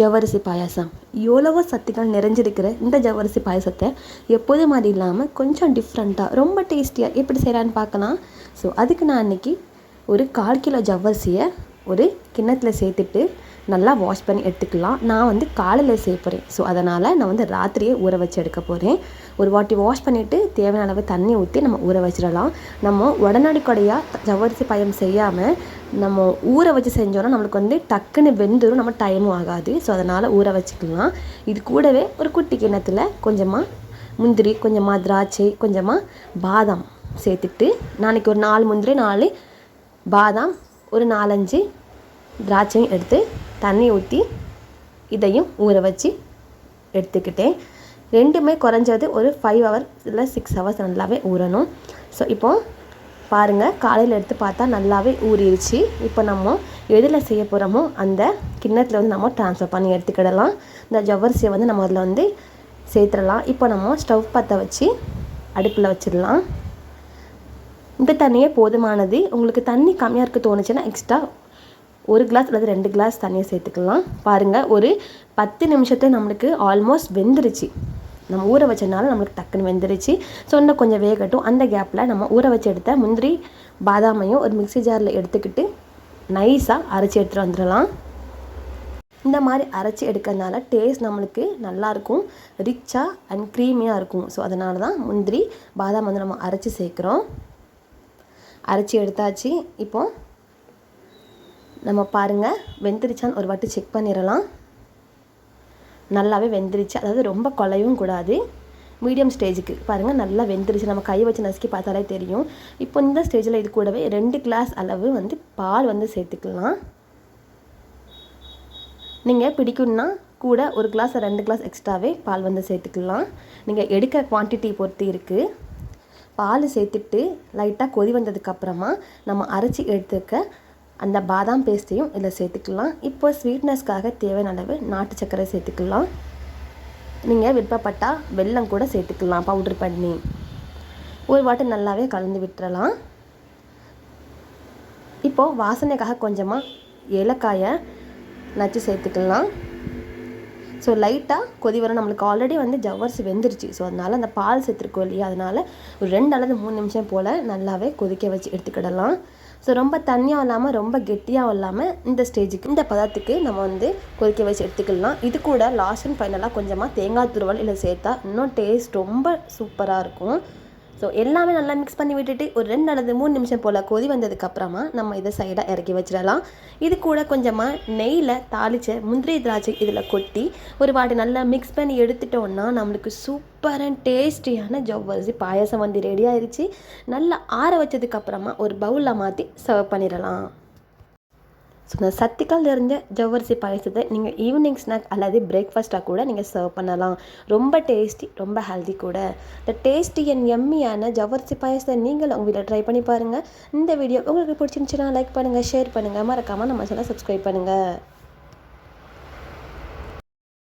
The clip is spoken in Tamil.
ஜவ்வரிசி பாயாசம். எவ்வளவோ சத்துக்கள் நிறைஞ்சிருக்கிற இந்த ஜவ்வரிசி பாயாசத்தை எப்போதும் மாதிரி இல்லாமல் கொஞ்சம் டிஃப்ரெண்ட்டாக ரொம்ப டேஸ்டியாக எப்படி செய்கிறான்னு பார்க்கலாம். ஸோ அதுக்கு நான் அன்றைக்கி ஒரு கால் கிலோ ஜவ்வரிசியை ஒரு கிண்ணத்தில் சேர்த்துட்டு நல்லா வாஷ் பண்ணி எடுத்துக்கலாம். நான் வந்து காலையில் செய்ய போகிறேன் ஸோ அதனால் நான் வந்து ராத்திரியே ஊற வச்சு எடுக்க போகிறேன் ஒரு வாட்டி வாஷ் பண்ணிவிட்டு தேவையான அளவு தண்ணி ஊற்றி நம்ம ஊற வச்சிடலாம். நம்ம உடனடிக்கடையாக ஜவ்வரிசி பயம் செய்யாமல் நம்ம ஊற வச்சு செஞ்சோன்னா நம்மளுக்கு வந்து டக்குன்னு வெந்துடும் நம்ம டைமும் ஆகாது. ஸோ அதனால் ஊற வச்சுக்கலாம். இது கூடவே ஒரு குட்டி கிண்ணத்தில் கொஞ்சமாக முந்திரி கொஞ்சமாக திராட்சை கொஞ்சமாக பாதாம் சேர்த்துட்டு நாளைக்கு ஒரு நாலு முந்திரி நாலு பாதாம் ஒரு நாலஞ்சு திராட்சையும் எடுத்து தண்ணி ஊற்றி இதையும் ஊற வச்சு எடுத்துக்கிட்டேன். ரெண்டுமே குறைஞ்சது ஒரு ஃபைவ் ஹவர் இல்லை சிக்ஸ் ஹவர்ஸ் நல்லாவே ஊறணும். ஸோ இப்போது பாருங்கள் காலையில் எடுத்து பார்த்தா நல்லாவே ஊறிடுச்சு. இப்போ நம்ம எதில் செய்ய போகிறோமோ அந்த கிண்ணத்தில் வந்து நம்ம ட்ரான்ஸ்ஃபர் பண்ணி எடுத்துக்கிடலாம். இந்த ஜவ்வரிசியை வந்து நம்ம அதில் வந்து சேர்த்துடலாம். இப்போ நம்ம ஸ்டவ் பற்ற வச்சு அடுப்பில் வச்சிடலாம். இந்த தண்ணியே போதுமானது. உங்களுக்கு தண்ணி கம்மியாக இருக்க தோணுச்சுன்னா எக்ஸ்ட்ரா ஒரு கிளாஸ் அல்லது ரெண்டு கிளாஸ் தண்ணியை சேர்த்துக்கலாம். பாருங்கள் ஒரு பத்து நிமிஷத்தை நம்மளுக்கு ஆல்மோஸ்ட் வெந்துருச்சு. நம்ம ஊற வச்சனால நம்மளுக்கு டக்குன்னு வெந்துருச்சு. ஸோ இன்னும் கொஞ்சம் வேகட்டும். அந்த கேப்பில் நம்ம ஊற வச்சு எடுத்த முந்திரி பாதாமையும் ஒரு மிக்சி ஜாரில் எடுத்துக்கிட்டு நைஸாக அரைச்சி எடுத்துகிட்டு வந்துடலாம். இந்த மாதிரி அரைச்சி எடுக்கிறதுனால டேஸ்ட் நம்மளுக்கு நல்லாயிருக்கும் ரிச்சாக அண்ட் க்ரீமியாக இருக்கும். ஸோ அதனால தான் முந்திரி பாதாம் வந்து நம்ம அரைச்சி சேர்க்குறோம். அரைச்சி எடுத்தாச்சு. இப்போது நம்ம பாருங்கள் வெந்துருச்சான்னு ஒரு வாட்டி செக் பண்ணிடலாம். நல்லாவே வெந்துருச்சு. அதாவது ரொம்ப குலையும் கூடாது. மீடியம் ஸ்டேஜுக்கு பாருங்கள் நல்லா வெந்துருச்சு. நம்ம கை வச்சு நசுக்கி பார்த்தாலே தெரியும். இப்போ இந்த ஸ்டேஜில் இது கூடவே ரெண்டு கிளாஸ் அளவு வந்து பால் வந்து சேர்த்துக்கலாம். நீங்கள் பிடிக்கும்னா கூட ஒரு கிளாஸ் ரெண்டு கிளாஸ் எக்ஸ்ட்ராவே பால் வந்து சேர்த்துக்கலாம். நீங்கள் எடுக்கிற குவான்டிட்டி பொறுத்து இருக்குது பால் சேர்த்துட்டு லைட்டாக கொதி வந்ததுக்கப்புறமா நம்ம அரைச்சி எடுத்துக்க அந்த பாதாம் பேஸ்ட்டையும் இதில் சேர்த்துக்கலாம். இப்போ ஸ்வீட்னஸ்க்காக தேவையான அளவு நாட்டு சர்க்கரை சேர்த்துக்கலாம். நீங்கள் விருப்பப்பட்டால் வெல்லம் கூட சேர்த்துக்கலாம் பவுட்ரு பண்ணி. ஒரு வாட்டி நல்லாவே கலந்து விட்டுறலாம். இப்போது வாசனைக்காக கொஞ்சமாக ஏலக்காயை நச்சு சேர்த்துக்கலாம். ஸோ லைட்டாக கொதி வர நம்மளுக்கு ஆல்ரெடி வந்து ஜவ்வரிசி வெந்துருச்சு. ஸோ அதனால் அந்த பால் சேர்த்துருக்கோம் இல்லையா? அதனால் ஒரு ரெண்டு அல்லது மூணு நிமிஷம் போல் நல்லாவே கொதிக்க வச்சு எடுத்துக்கிடலாம். ஸோ ரொம்ப தண்ணியாக இல்லாமல் ரொம்ப கெட்டியாக இல்லாமல் இந்த ஸ்டேஜுக்கு இந்த பதத்துக்கு நம்ம வந்து கொதிக்க வச்சு எடுத்துக்கலாம். இது கூட லாஸ்ட் அண்ட் ஃபைனலாக கொஞ்சமாக தேங்காய் துருவல் இல்லை சேர்த்தா இன்னும் டேஸ்ட் ரொம்ப சூப்பராக இருக்கும். ஸோ எல்லாமே நல்லா மிக்ஸ் பண்ணி விட்டுட்டு ஒரு ரெண்டு அல்லது மூணு நிமிஷம் போல் கொதி வந்ததுக்கப்புறமா நம்ம இதை சைடாக இறக்கி வச்சிடலாம். இது கூட கொஞ்சமாக நெய்யில் தாளித்த முந்திரி திராட்சை இதில் கொட்டி ஒரு வாட்டி நல்லா மிக்ஸ் பண்ணி எடுத்துட்டோன்னா நம்மளுக்கு சூப்பர் அண்ட் டேஸ்டியான ஜவ்வரிசி பாயசம் வந்து ரெடி ஆயிடுச்சு நல்லா ஆற வச்சதுக்கப்புறமா ஒரு பவுலில் மாற்றி சர்வ் பண்ணிடலாம். ஸோ இந்த சத்துக்கள் நிறைஞ்ச ஜவ்வரிசி பாயசத்தை நீங்கள் ஈவினிங் ஸ்நாக் அல்லது பிரேக்ஃபாஸ்ட்டாக கூட நீங்கள் சர்வ் பண்ணலாம். ரொம்ப டேஸ்டி ரொம்ப ஹெல்தி கூட. இந்த டேஸ்டி அண்ட் எம்மியான ஜவ்வரிசி பாயசத்தை நீங்கள் உங்கள் வீட்டில் ட்ரை பண்ணி பாருங்கள் இந்த வீடியோ உங்களுக்கு பிடிச்சிருந்துச்சுன்னா லைக் பண்ணுங்கள் ஷேர் பண்ணுங்கள் மறக்காமல் நம்ம சேனல் சப்ஸ்கிரைப் பண்ணுங்கள்